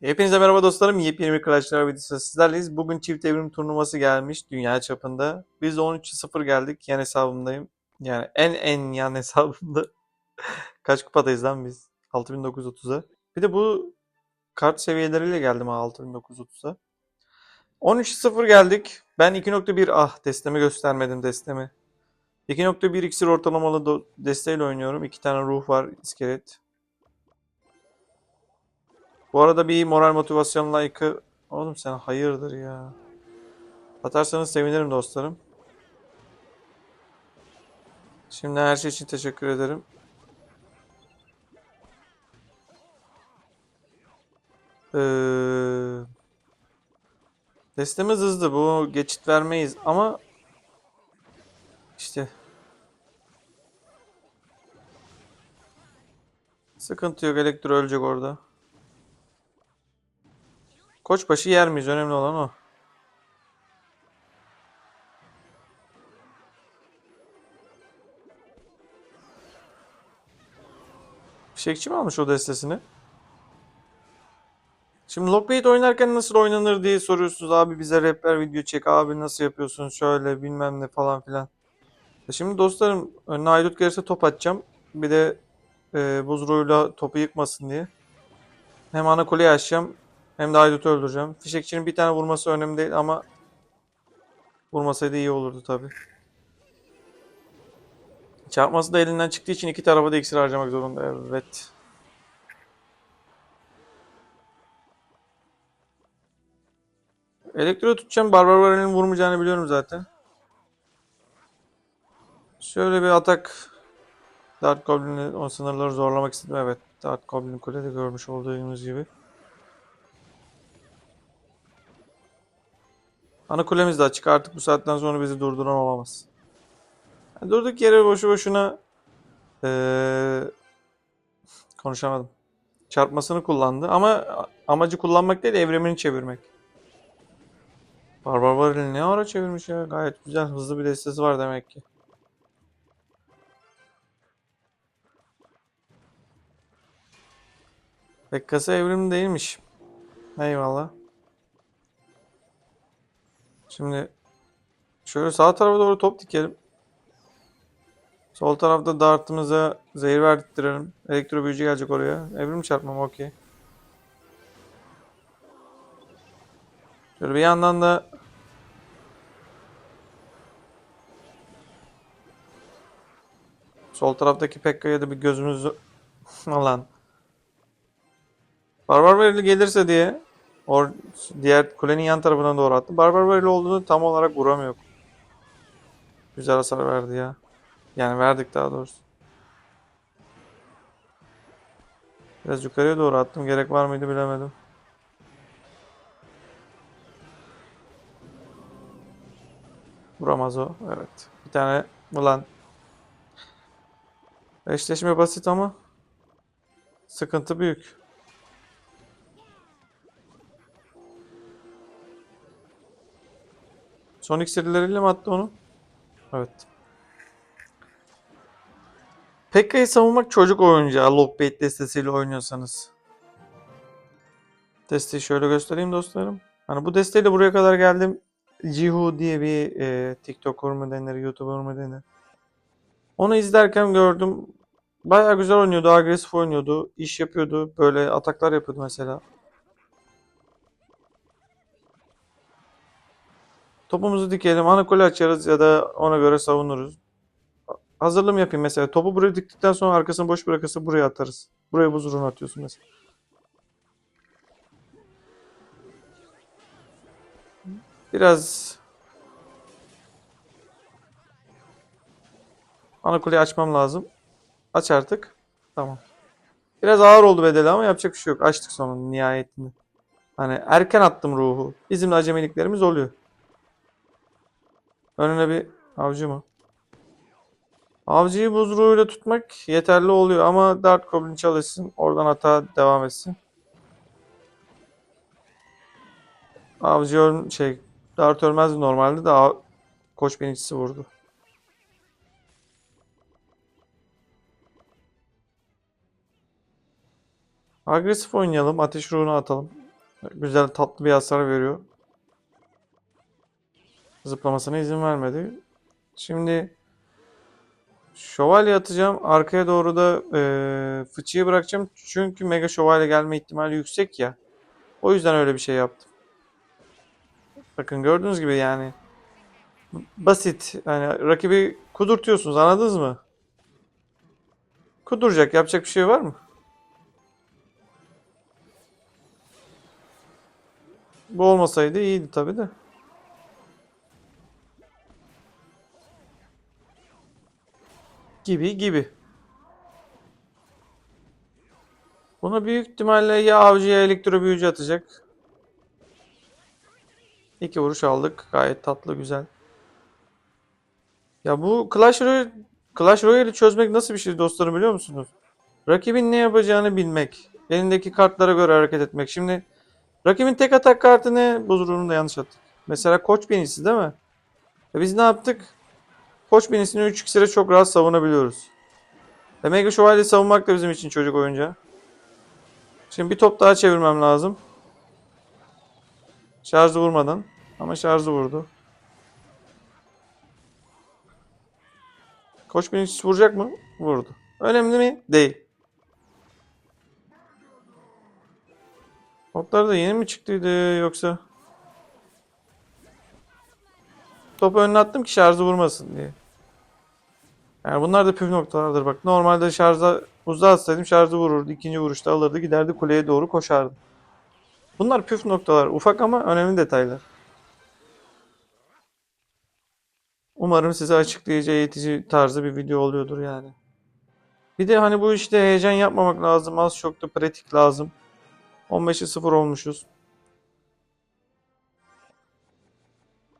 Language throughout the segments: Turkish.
Hepinize merhaba dostlarım. Yepyeni bir Clash Royale videosu sizlerleyiz. Bugün çift evrim turnuvası gelmiş dünya çapında. Biz de 13-0 geldik. Yan hesabımdayım. Yani en en yan hesabımda. Kaç kupadayız lan biz? 6930'a. Bir de bu kart seviyeleriyle geldim ha 6930'a. 13-0 geldik. Ben 2.1 ah destemi göstermedim destemi. 2.1 iksir ortalamalı desteğiyle oynuyorum. İki tane ruh var iskelet. Bu arada bir moral motivasyon like'ı... Oğlum sen hayırdır ya. Atarsanız sevinirim dostlarım. Şimdi her şey için teşekkür ederim. Ee, destemiz hızlı. Bu geçit vermeyiz ama işte sıkıntı yok. Elektro ölecek orada. Koçbaşı yer miyiz? Önemli olan o. Fişekçi mi almış o destesini? Şimdi Lockbait oynarken nasıl oynanır diye soruyorsunuz. Abi bize rehber video çek. Abi nasıl yapıyorsun? Şöyle bilmem ne falan filan. E Şimdi dostlarım önüne haydut gelirse top atacağım. Bir de e, buz ruhuyla topu yıkmasın diye. Hem ana kuleyi açacağım hem de Haydut'u öldüreceğim. Fişekçinin bir tane vurması önemli değil ama vurmasaydı iyi olurdu tabi. Çarpması da elinden çıktığı için iki tarafa da iksir harcamak zorunda. Evet. Elektro tutacağım. Barbar Varel'in vurmayacağını biliyorum zaten. Şöyle bir atak. Dark Goblin'i o sınırları zorlamak istedim. Evet. Dark Goblin kulede görmüş olduğunuz gibi. Ana kulemiz de açık. Artık bu saatten sonra bizi durduran olamaz. Yani durduk yere boşu boşuna ee, konuşamadım. Çarpmasını kullandı ama amacı kullanmak değil evrimini çevirmek. Barbar Varil ne ara çevirmiş ya? Gayet güzel hızlı bir destesi var demek ki. Bekkası evrim değilmiş. Eyvallah. Şimdi şöyle sağ tarafa doğru top dikelim. Sol tarafta dartımıza zehir verdirttirelim. Elektro büyücü gelecek oraya. Evrim çarpmam okey. Şöyle bir yandan da sol taraftaki Pekka'ya da bir gözümüzü alan. Barbar verili gelirse diye or diğer kulenin yan tarafına doğru attı. Barbar verili olduğunu tam olarak vuramıyor. Güzel hasar verdi ya. Yani verdik daha doğrusu. Biraz yukarıya doğru attım. Gerek var mıydı bilemedim. Vuramaz o. Evet. Bir tane ulan. Eşleşme basit ama sıkıntı büyük. Son iksirleriyle mi attı onu? Evet. Pekka'yı savunmak çocuk oyuncağı Lockbait destesiyle oynuyorsanız. Desteği şöyle göstereyim dostlarım. Hani bu desteğiyle buraya kadar geldim. Jihu diye bir e, TikToker mu denir, YouTuber mu denir. Onu izlerken gördüm. Bayağı güzel oynuyordu, agresif oynuyordu, iş yapıyordu, böyle ataklar yapıyordu mesela. Topumuzu dikelim, ana kule açarız ya da ona göre savunuruz. Hazırlığım yapayım mesela. Topu buraya diktikten sonra arkasını boş bırakırsa buraya atarız. Buraya buz runu atıyorsun mesela. Biraz ana kuleyi açmam lazım. Aç artık. Tamam. Biraz ağır oldu bedeli ama yapacak bir şey yok. Açtık sonunda nihayetinde. Hani erken attım ruhu. Bizim de acemiliklerimiz oluyor. Önüne bir avcı mı? Avcıyı buz ruhuyla tutmak yeterli oluyor ama Dart Goblin çalışsın. Oradan hata devam etsin. Avcı öl şey Dart ölmezdi normalde de av- koç binicisi vurdu. Agresif oynayalım. Ateş ruhunu atalım. Güzel tatlı bir hasar veriyor. Zıplamasına izin vermedi. Şimdi şövalye atacağım. Arkaya doğru da eee fıçıyı bırakacağım. Çünkü mega şövalye gelme ihtimali yüksek ya. O yüzden öyle bir şey yaptım. Bakın gördüğünüz gibi yani basit. Yani rakibi kudurtuyorsunuz anladınız mı? Kuduracak yapacak bir şey var mı? Bu olmasaydı iyiydi tabii de. Gibi gibi. Buna büyük ihtimalle ya avcı ya elektro büyücü atacak. İki vuruş aldık. Gayet tatlı güzel. Ya bu Clash Royale, Clash Royale'i çözmek nasıl bir şey dostlarım biliyor musunuz? Rakibin ne yapacağını bilmek. Elindeki kartlara göre hareket etmek. Şimdi rakibin tek atak kartı ne? Bozurunu da yanlış attık. Mesela Koç Benisi değil mi? E biz ne yaptık? Koç Benisi'ni 3 iksire çok rahat savunabiliyoruz. E Mega Şövalye savunmak da bizim için çocuk oyuncağı. Şimdi bir top daha çevirmem lazım. Şarjı vurmadan. Ama şarjı vurdu. Koç Benisi vuracak mı? Vurdu. Önemli mi? Değil. Toplar da yeni mi çıktıydı yoksa? Topu önüne attım ki şarjı vurmasın diye. Yani bunlar da püf noktalardır bak. Normalde şarja uzağa atsaydım şarjı vururdu. İkinci vuruşta alırdı giderdi kuleye doğru koşardı. Bunlar püf noktalar. Ufak ama önemli detaylar. Umarım size açıklayıcı, eğitici tarzı bir video oluyordur yani. Bir de hani bu işte heyecan yapmamak lazım. Az çok da pratik lazım. 15'e 0 olmuşuz.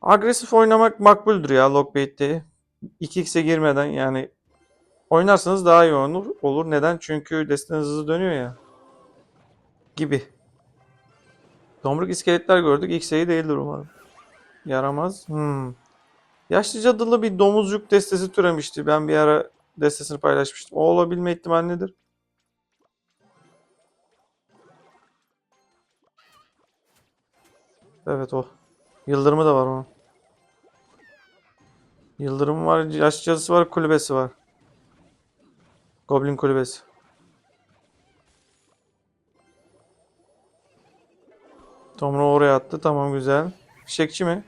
Agresif oynamak makbuldür ya Lockbait'te. 2x'e girmeden yani oynarsanız daha iyi olur. olur. Neden? Çünkü desteniz hızlı dönüyor ya. Gibi. Tomruk iskeletler gördük. X sayı değildir umarım. Yaramaz. Hmm. Yaşlı cadılı bir domuzcuk destesi türemişti. Ben bir ara destesini paylaşmıştım. O olabilme ihtimali nedir? Evet o. Yıldırımı da var onun. Yıldırım var, yaşlı cadısı var, kulübesi var. Goblin kulübesi. Tomru oraya attı. Tamam güzel. Fişekçi mi?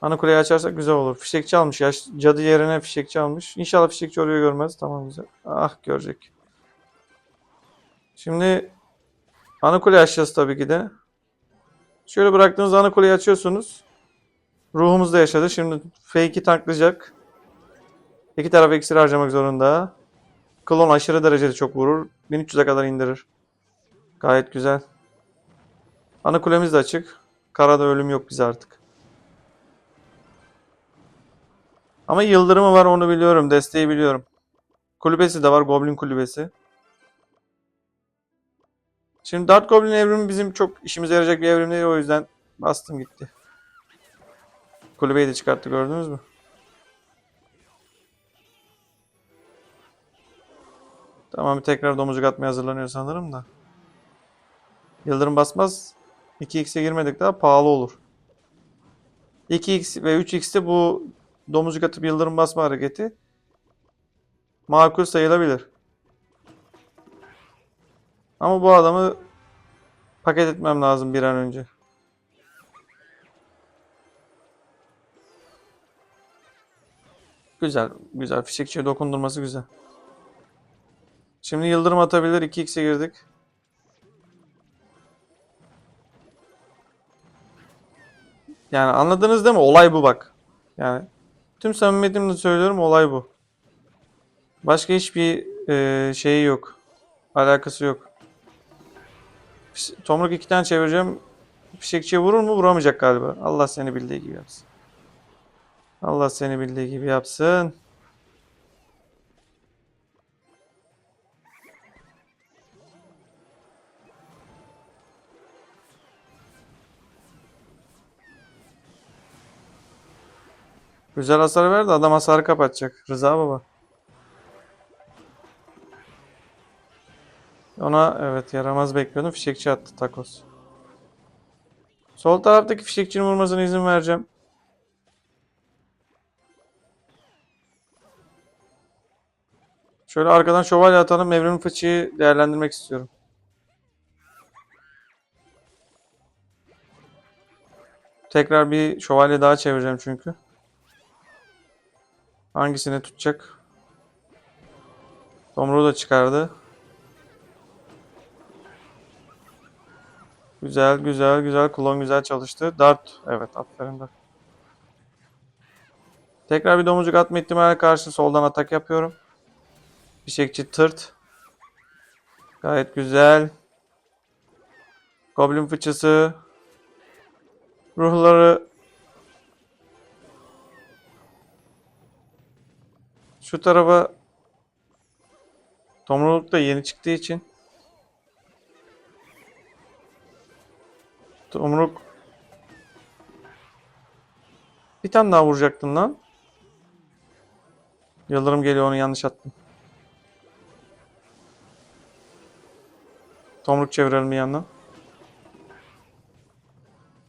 Ana kuleyi açarsak güzel olur. Fişekçi almış. Yaş, cadı yerine fişekçi almış. İnşallah fişekçi oraya görmez. Tamam güzel. Ah görecek. Şimdi ana kule açacağız tabii ki de. Şöyle bıraktığınız ana kuleyi açıyorsunuz. Ruhumuz da yaşadı. Şimdi fake'i tanklayacak. İki taraf iksir harcamak zorunda. Klon aşırı derecede çok vurur. 1300'e kadar indirir. Gayet güzel. Ana kulemiz de açık. Karada ölüm yok bize artık. Ama yıldırımı var onu biliyorum. Desteği biliyorum. Kulübesi de var. Goblin kulübesi. Şimdi Dart Goblin evrimi bizim çok işimize yarayacak bir evrim değil. O yüzden bastım gitti. Kulübeyi de çıkarttı gördünüz mü? Tamam bir tekrar domuzcuk atmaya hazırlanıyor sanırım da. Yıldırım basmaz. 2x'e girmedik daha pahalı olur. 2x ve 3x'te bu domuzcuk atıp yıldırım basma hareketi makul sayılabilir. Ama bu adamı paket etmem lazım bir an önce. Güzel, güzel. Fişekçiye dokundurması güzel. Şimdi yıldırım atabilir. 2x'e girdik. Yani anladınız değil mi? Olay bu bak. Yani tüm samimiyetimle söylüyorum olay bu. Başka hiçbir e, şeyi yok. Alakası yok. Tomruk iki tane çevireceğim. Fişekçiye vurur mu? Vuramayacak galiba. Allah seni bildiği gibi yapsın. Allah seni bildiği gibi yapsın. Güzel hasar verdi. Adam hasarı kapatacak. Rıza baba. Ona evet yaramaz bekliyordum. Fişekçi attı takos. Sol taraftaki fişekçinin vurmasına izin vereceğim. Şöyle arkadan şövalye atalım. Evrim fıçıyı değerlendirmek istiyorum. Tekrar bir şövalye daha çevireceğim çünkü. Hangisini tutacak? Tomruğu da çıkardı. Güzel, güzel, güzel. Klon güzel çalıştı. Dart. Evet, aferin Dart. Tekrar bir domuzcuk atma ihtimali karşı soldan atak yapıyorum. Fişekçi tırt. Gayet güzel. Goblin fıçısı. Ruhları. Şu tarafa Tomruluk da yeni çıktığı için Tomruk bir tane daha vuracaktın lan. Yıldırım geliyor onu yanlış attım. Tomruk çevirelim bir yandan.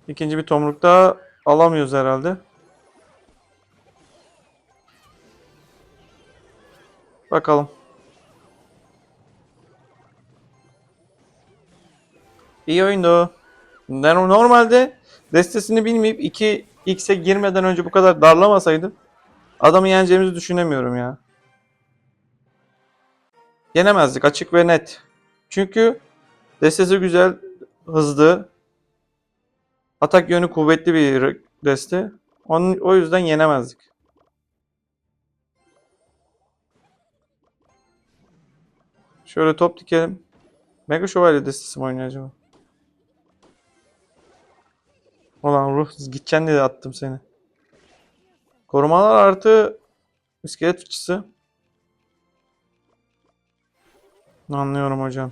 İkinci bir tomruk daha alamıyoruz herhalde. Bakalım. İyi oyundu. Normalde destesini bilmeyip 2x'e girmeden önce bu kadar darlamasaydım adamı yeneceğimizi düşünemiyorum ya. Yenemezdik açık ve net. Çünkü destesi güzel, hızlı. Atak yönü kuvvetli bir deste. Onun, o yüzden yenemezdik. Şöyle top dikelim. Mega Şövalye destesi mi oynuyor acaba? Ulan ruh gideceksin diye attım seni. Korumalar artı iskelet fıçısı. Anlıyorum hocam.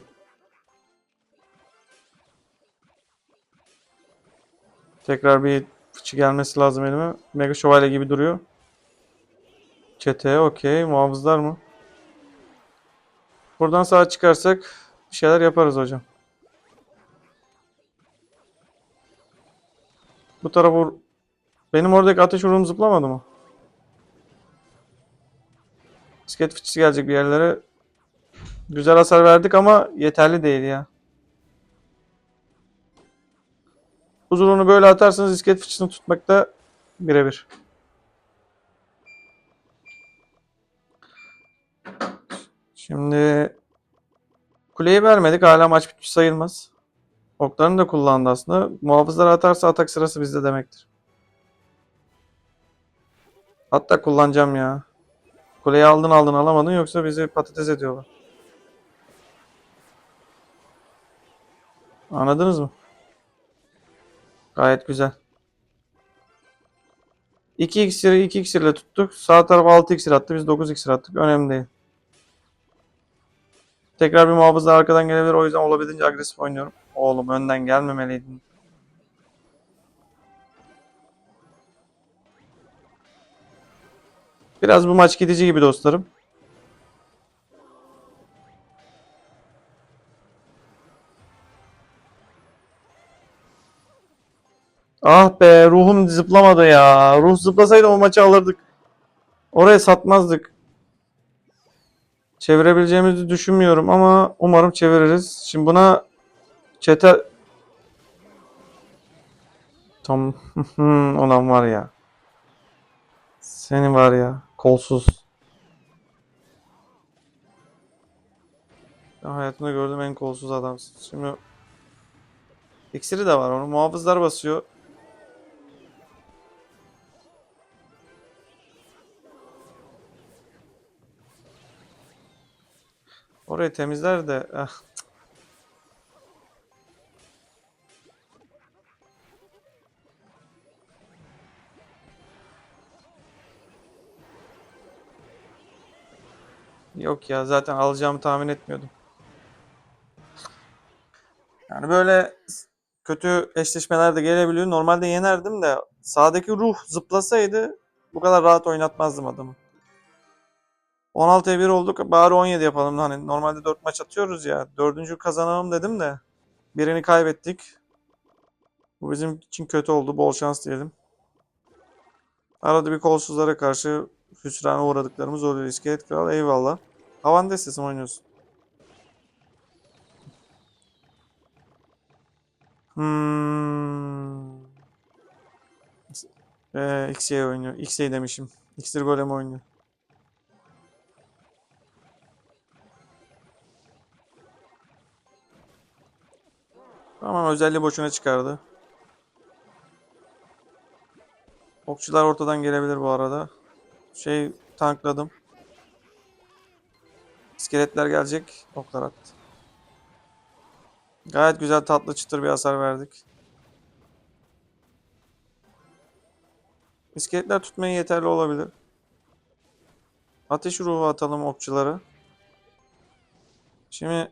Tekrar bir fıçı gelmesi lazım elime. Mega şövalye gibi duruyor. Çete okey. Muhafızlar mı? Buradan sağa çıkarsak bir şeyler yaparız hocam. Bu tarafa Benim oradaki ateş vurum zıplamadı mı? Bisiklet fıçısı gelecek bir yerlere. Güzel hasar verdik ama yeterli değil ya. Uzunluğunu böyle atarsanız iskelet fıçısını tutmakta birebir. Şimdi kuleyi vermedik. Hala maç bitmiş sayılmaz. Oklarını da kullandı aslında. Muhafızlar atarsa atak sırası bizde demektir. Hatta kullanacağım ya. Kuleyi aldın aldın alamadın yoksa bizi patates ediyorlar. Anladınız mı? Gayet güzel. 2 iksiri 2 iksirle tuttuk. Sağ taraf 6 iksir attı. Biz 9 iksir attık. Önemli değil. Tekrar bir muhafızlar arkadan gelebilir. O yüzden olabildiğince agresif oynuyorum. Oğlum önden gelmemeliydin. Biraz bu maç gidici gibi dostlarım. Ah be ruhum zıplamadı ya. Ruh zıplasaydı o maçı alırdık. Oraya satmazdık. Çevirebileceğimizi düşünmüyorum ama umarım çeviririz. Şimdi buna çete Tam olan var ya. Seni var ya kolsuz. Ben hayatımda gördüğüm en kolsuz adamsın. Şimdi iksiri de var onun. Muhafızlar basıyor. Orayı temizler de ah. Yok ya zaten alacağımı tahmin etmiyordum. Yani böyle kötü eşleşmeler de gelebiliyor. Normalde yenerdim de sağdaki ruh zıplasaydı bu kadar rahat oynatmazdım adamı. 16'ya 1 olduk. Bari 17 yapalım. Hani normalde 4 maç atıyoruz ya. Dördüncü kazanalım dedim de. Birini kaybettik. Bu bizim için kötü oldu. Bol şans diyelim. Arada bir kolsuzlara karşı hüsrana uğradıklarımız oluyor. İskelet Kral eyvallah. Havan destesi mi oynuyorsun? Hmm. Ee, XY oynuyor. XY demişim. İksir Golem oynuyor. Tamam özelliği boşuna çıkardı. Okçular ortadan gelebilir bu arada. Şey tankladım. İskeletler gelecek. Oklar attı. Gayet güzel tatlı çıtır bir hasar verdik. İskeletler tutmaya yeterli olabilir. Ateş ruhu atalım okçulara. Şimdi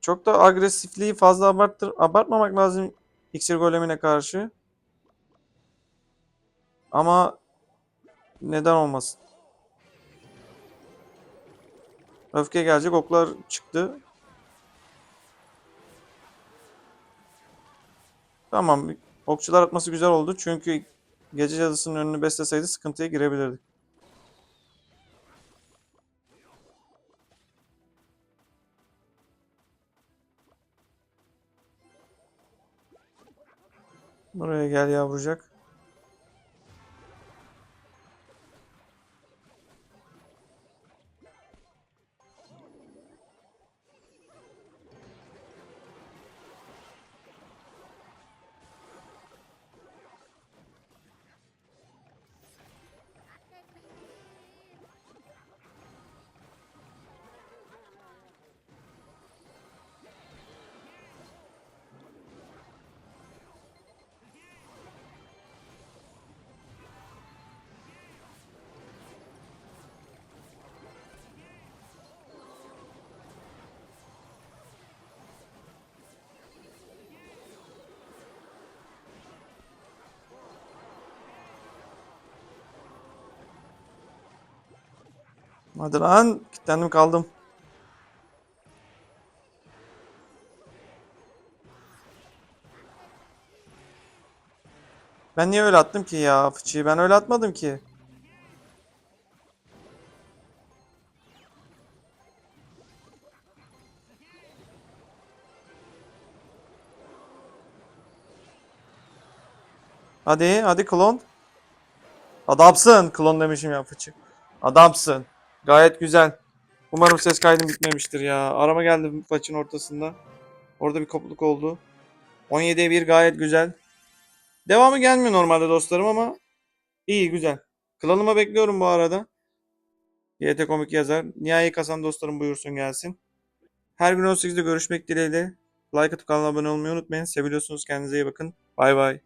çok da agresifliği fazla abarttır, abartmamak lazım iksir golemine karşı. Ama neden olmasın? Öfke gelecek oklar çıktı. Tamam. Okçular atması güzel oldu. Çünkü gece cadısının önünü besleseydi sıkıntıya girebilirdik. Buraya gel yavrucak. Hadi lan. Kilitlendim kaldım. Ben niye öyle attım ki ya fıçıyı? Ben öyle atmadım ki. Hadi, hadi klon. Adamsın. Klon demişim ya fıçı. Adamsın. Gayet güzel. Umarım ses kaydım bitmemiştir ya. Arama geldi maçın ortasında. Orada bir kopukluk oldu. 17'ye 1 gayet güzel. Devamı gelmiyor normalde dostlarım ama iyi güzel. Klanıma bekliyorum bu arada. YT Komik yazar. Nihai kasan dostlarım buyursun gelsin. Her gün 18'de görüşmek dileğiyle. Like atıp kanala abone olmayı unutmayın. Seviyorsunuz. Kendinize iyi bakın. Bay bay.